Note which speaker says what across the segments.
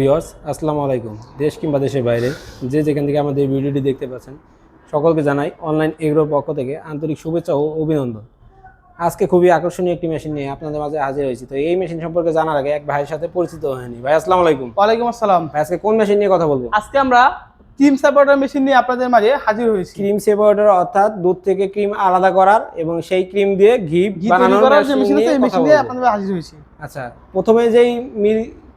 Speaker 1: Viewers আসসালামু আলাইকুম। দেশ কিংবা দেশের বাইরে যে যেখান থেকে আমাদের ভিডিওটি দেখতে পাচ্ছেন সকলকে জানাই অনলাইন এগ্রোর পক্ষ থেকে আন্তরিক শুভেচ্ছা ও অভিনন্দন। আজকে খুবই আকর্ষণীয় একটি মেশিন নিয়ে আপনাদের মাঝে হাজির হয়েছি। তো এই মেশিন সম্পর্কে জানার আগে এক ভাইয়ের সাথে পরিচিত হয়নি। ভাই আসসালামু আলাইকুম।
Speaker 2: ওয়ালাইকুম আসসালাম।
Speaker 1: ভাই আজকে কোন মেশিন নিয়ে কথা বলব?
Speaker 2: আজকে আমরা ক্রিম সাপোর্টার মেশিন নিয়ে আপনাদের মাঝে হাজির হয়েছি।
Speaker 1: ক্রিম সেপারেটর অর্থাৎ দুধ থেকে ক্রিম আলাদা করার এবং সেই ক্রিম দিয়ে ঘি বানানোর মেশিন নিয়ে
Speaker 2: আপনাদের হাজির হয়েছি।
Speaker 1: আচ্ছা প্রথমে যেই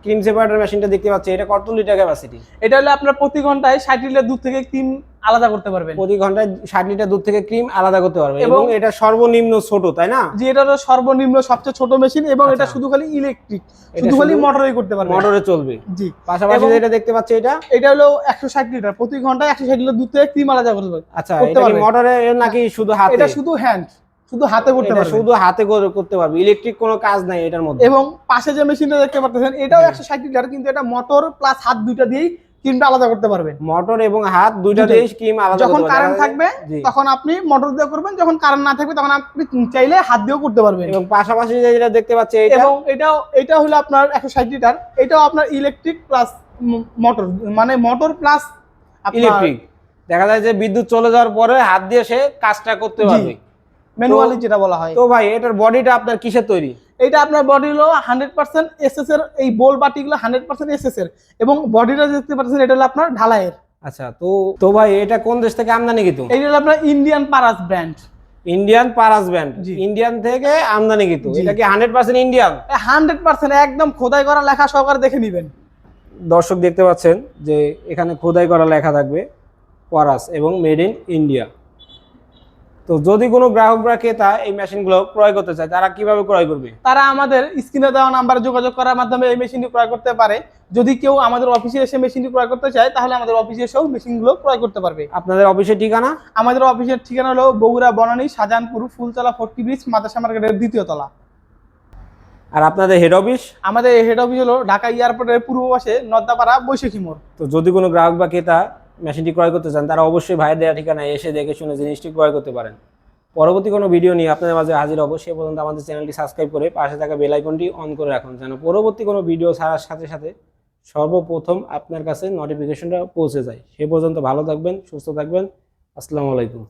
Speaker 1: ক্রিম সেপারেটর মেশিনটা দেখতে পাচ্ছি এটা কত লিটার ক্যাপাসিটি
Speaker 2: এটা হলো আপনার প্রতি ঘন্টায় ষাট লিটার দুধ থেকে ক্রিম আলাদা করতে পারবেন।
Speaker 1: প্রতি ঘন্টায় ষাট লিটার দুধ থেকে ক্রিম আলাদা করতে পারবেন এবং এটা সর্বনিম্ন ছোট তাই না?
Speaker 2: যে এটা হলো সর্বনিম্ন সবচেয়ে ছোট মেশিন এবং এটা
Speaker 1: আচ্ছা।
Speaker 2: শুধু খালি ইলেকট্রিক শুধু খালি
Speaker 1: শুধু
Speaker 2: মোটরেই করতে পারবেন।
Speaker 1: মোটরে চলবে।
Speaker 2: জি
Speaker 1: পাশাপাশি যেটা দেখতে পাচ্ছি এটা?
Speaker 2: এটা হলো একশো ষাট লিটার প্রতি ঘন্টায় একশো ষাট লিটার দুধ থেকে ক্রিম আলাদা করতে পারবেন।
Speaker 1: আচ্ছা এটা মোটরে নাকি শুধু হাতে?
Speaker 2: এটা শুধু হ্যান্ড শুধু হাতে করতে
Speaker 1: এটা
Speaker 2: পারবেন
Speaker 1: শুধু হাতে করে করতে পারবে। ইলেকট্রিক কোনো কাজ নাই এটার মধ্যে।
Speaker 2: এবং পাশে যে মেশিনটা দেখতে পাচ্ছেন এটাও
Speaker 1: হুম।
Speaker 2: একশো ষাট লিটার কিন্তু এটা মোটর প্লাস হাত দুইটা দিয়েই ক্রিমটা আলাদা করতে পারবেন
Speaker 1: মোটর এবং হাত দুইটা দিয়ে ক্রিম আলাদা
Speaker 2: যখন কারেন্ট থাকবে তখন আপনি মোটর দিয়ে করবেন যখন কারেন্ট না থাকবে তখন আপনি চাইলে হাত দিয়েও করতে পারবেন।
Speaker 1: এবং পাশাপাশি যেটা দেখতে পাচ্ছি এটা
Speaker 2: এবং এটাও এটা হলো আপনার একশো ষাট লিটার। এটাও আপনার ইলেকট্রিক প্লাস মোটর মানে মোটর প্লাস
Speaker 1: ইলেকট্রিক দেখা যায় যে বিদ্যুৎ চলে যাওয়ার পরে হাত দিয়ে সে কাজটা করতে। পারবে।
Speaker 2: ম্যানুয়ালি যেটা বলা হয়।
Speaker 1: তো ভাই এটার বডিটা আপনার কিসের তৈরি?
Speaker 2: এটা আপনার বডি হলো হান্ড্রেড পার্সেন্ট এসএস এর এই বোল বাটিগুলো হান্ড্রেড পার্সেন্ট এসএস এর। এবং বডিটা দেখতে পাচ্ছেন এটা হলো আপনার ঢালাইয়ের।
Speaker 1: আচ্ছা তো তো ভাই এটা কোন দেশ থেকে আমদানি কিন্তু
Speaker 2: এটা হলো আপনার Indian Paras brand
Speaker 1: Indian Paras brand Indian থেকে আমদানি কিন্তু। এটা কি hundred percent Indian
Speaker 2: hundred percent একদম খোদাই করা লেখা সহকারে দেখে নেবেন।
Speaker 1: দর্শক দেখতে পাচ্ছেন যে এখানে খোদাই করা লেখা থাকবে পারাস এবং মেড ইন ইন্ডিয়া তো যদি কোনো গ্রাহক বা ক্রেতা এই মেশিনগুলো ক্রয় করতে চায় তারা কীভাবে ক্রয় করবে?
Speaker 2: তারা আমাদের স্ক্রিনে দেওয়া নাম্বারে যোগাযোগ করার মাধ্যমে এই মেশিনটি ক্রয় করতে পারে। যদি কেউ আমাদের অফিসে এসে মেশিনটি ক্রয় করতে চায় তাহলে আমাদের অফিসে এসেও মেশিনগুলো ক্রয় করতে পারবে।
Speaker 1: আপনাদের অফিসের ঠিকানা?
Speaker 2: আমাদের অফিসের ঠিকানা হলো বগুড়া বনানী শাহজাহানপুর ফুলতলা ফোর্টি ব্রিজ মাদাসা মার্কেটের দ্বিতীয় তলা।
Speaker 1: আর আপনাদের হেড অফিস
Speaker 2: আমাদের হেড অফিস হলো ঢাকা এয়ারপোর্টের পূর্ব পাশে নদ্দাপাড়া বৈশাখী মোড়।
Speaker 1: তো যদি কোনো গ্রাহক বা ক্রেতা মেশিনটি ক্রয় করতে চান, তারা অবশ্যই ভাইয়ের দেওয়া ঠিকানায় এসে দেখে শুনে জিনিসটি ক্রয় করতে পারেন। পরবর্তী কোনো ভিডিও নিয়ে আপনাদের মাঝে হাজির হব, সে পর্যন্ত আমাদের চ্যানেলটি সাবস্ক্রাইব করে পাশে থাকা বেল আইকনটি অন করে রাখুন, যেন পরবর্তী কোনো ভিডিও ছাড়ার সাথে সাথে সর্বপ্রথম আপনার কাছে নোটিফিকেশনটা পৌঁছে যায়। সে পর্যন্ত ভালো থাকবেন, সুস্থ থাকবেন। আসসালামু আলাইকুম।